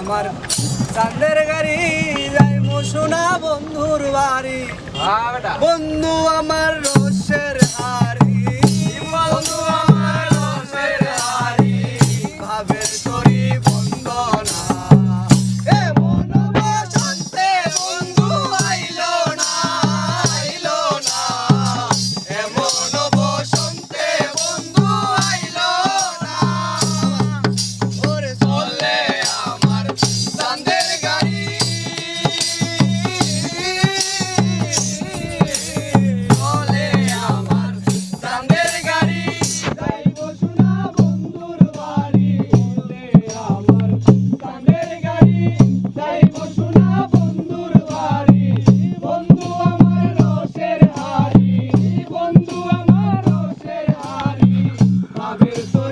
আমার চাঁদের গাড়ি যাই মোশনা বন্ধুর বাড়ি। হ্যাঁ, বন্ধু আমার It's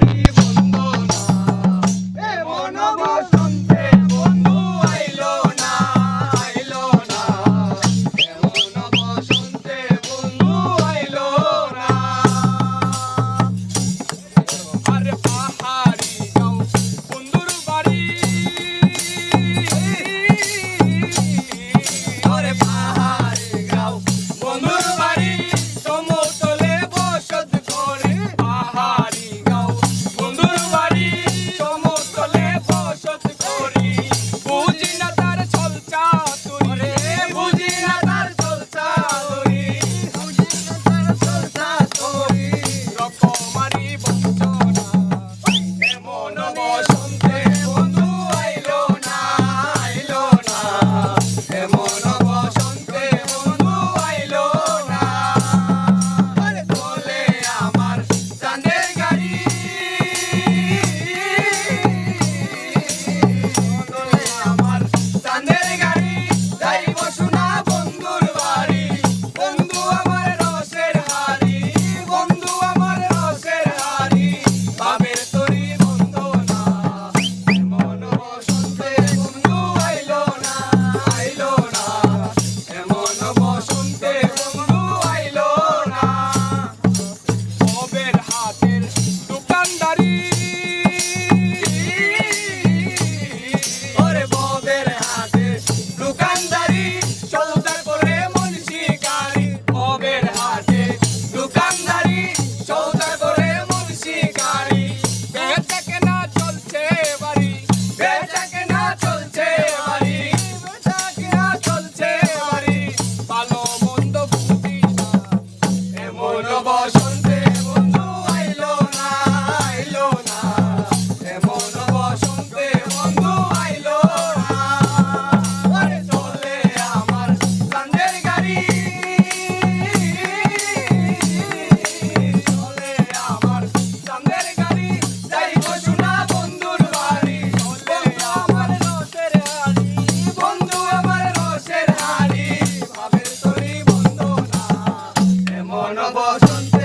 I'm a boss.